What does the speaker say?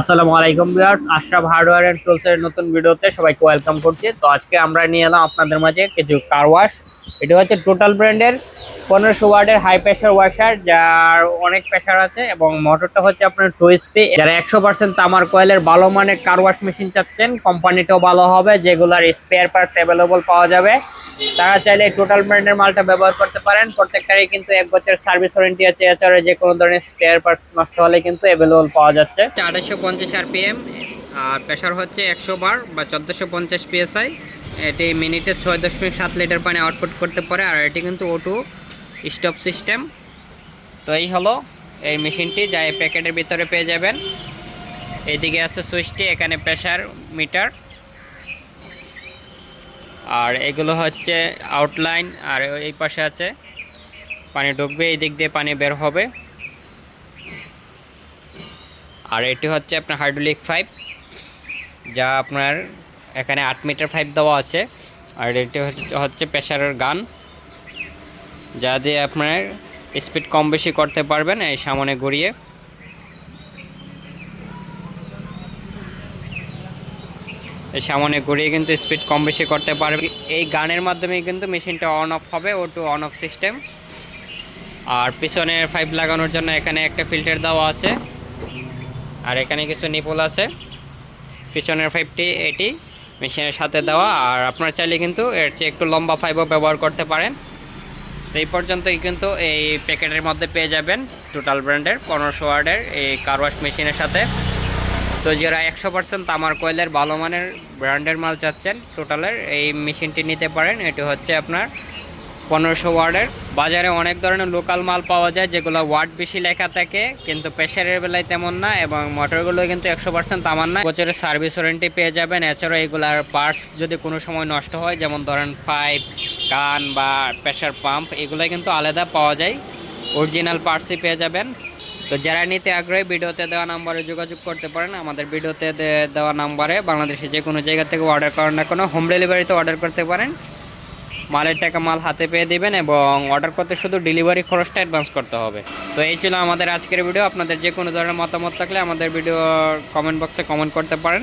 আসসালামু আলাইকুম viewers, Ashraf hardware tools এর নতুন ভিডিওতে সবাইকে ওয়েলকাম করছি। তো আজকে আমরা নিয়ে এলাম আপনাদের মাঝে কিছু কার ওয়াশ এটা হচ্ছে টোটাল ব্র্যান্ডের পনেরোশো ওয়ার্ডের হাই প্রেশার ওয়াশার যার অনেক প্রেশার আছে এবং মোটরটা হচ্ছে আপনার টু স্পি যারা একশো পার্সেন্ট তামার কয়েলের ভালো মানের কার ওয়াশ মেশিন চাচ্ছেন কোম্পানিটাও ভালো হবে, যেগুলার স্পেয়ার পার্টস অ্যাভেলেবল পাওয়া যাবে। তারা চাইলে টোটাল ব্র্যান্ডের মালটা ব্যবহার করতে পারেন। প্রত্যেকটারই কিন্তু এক বছর সার্ভিস ওয়ারেন্টি আছে। এছাড়া যে কোনো ধরনের স্পেয়ার পার্টস নষ্ট হলে কিন্তু অ্যাভেলেবল পাওয়া যাচ্ছে। আড়াইশো পঞ্চাশ আরপিএম আর প্রেশার হচ্ছে একশো বার বা চোদ্দোশো পঞ্চাশ পিএসআই এটি মিনিটে ছয় দশমিক সাত লিটার পানি আউটপুট করতে পারে, আর এটি কিন্তু ওটু স্টপ সিস্টেম তো এই হলো এই মেশিনটি, যা এই প্যাকেটের ভিতরে পেয়ে যাবেন। এইদিকে আছে সুইচটি এখানে প্রেশার মিটার আর এগুলো হচ্ছে আউটলাইন আর এই পাশে আছে পানি ঢুকবে, এই দিক দিয়ে পানি বের হবে। আর এটি হচ্ছে আপনার হাইড্রোলিক পাইপ যা আপনার এখানে আট মিটার পাইপ দেওয়া আছে। আর এটি হচ্ছে- প্রেশারের গান, যা দিয়ে আপনার স্পিড কম বেশি করতে পারবেন এই সামনে ঘুরিয়ে সামনে ঘুরিয়ে কিন্তু স্পিড কম বেশি করতে পারবে। এই গানের মাধ্যমে কিন্তু মেশিনটা অন অফ হবে ও টু অন অফ সিস্টেম আর পিছনের পাইপ লাগানোর জন্য এখানে একটা ফিল্টার দেওয়া আছে। আর এখানে কিছু নিপুল আছে। পিছনের পাইপটি এটি মেশিনের সাথে দেওয়া। আর আপনারা চাইলে কিন্তু এর চেয়ে একটু লম্বা পাইপও ব্যবহার করতে পারেন। তো এই পর্যন্তই কিন্তু এই প্যাকেটের মধ্যে পেয়ে যাবেন টোটাল ব্র্যান্ডের পনেরোশো ওয়ার্ডের এই কার ওয়াশ মেশিনের সাথে। তো যারা একশো পার্সেন্ট তামার কয়েলের ভালো মানের ব্র্যান্ডের মাল চাচ্ছেন টোটালের এই মেশিনটি নিতে পারেন। এটি হচ্ছে আপনার পনেরোশো ওয়ার্ডের। বাজারে অনেক ধরনের লোকাল মাল পাওয়া যায়, যেগুলো ওয়ার্ড বেশি লেখা থাকে, কিন্তু প্রেশারের বেলায় তেমন না, এবং মোটরগুলো কিন্তু একশো পার্সেন্ট তামার না। বছরের সার্ভিস ওয়ারেন্টি পেয়ে যাবেন। এছাড়াও এগুলার পার্টস যদি কোনো সময় নষ্ট হয়, যেমন ধরেন পাইপ কান বা প্রেশার পাম্প এগুলো কিন্তু আলাদা পাওয়া যায়। অরিজিনাল পার্টসই পেয়ে যাবেন। তো যারা নিতে আগ্রহী, ভিডিওতে দেওয়া নাম্বারে যোগাযোগ করতে পারেন। আমাদের ভিডিওতে দেওয়া নাম্বারে বাংলাদেশে যে কোনো জায়গা থেকে অর্ডার করেন না কোনো হোম ডেলিভারিতে অর্ডার করতে পারেন। মালের টাকা মাল হাতে পেয়ে দিবেন এবং অর্ডার করতে শুধু ডেলিভারি খরচটা অ্যাডভান্স করতে হবে। তো এই ছিল আমাদের আজকের ভিডিও আপনাদের যে কোনো ধরনের মতামত থাকলে আমাদের ভিডিও কমেন্ট বক্সে কমেন্ট করতে পারেন।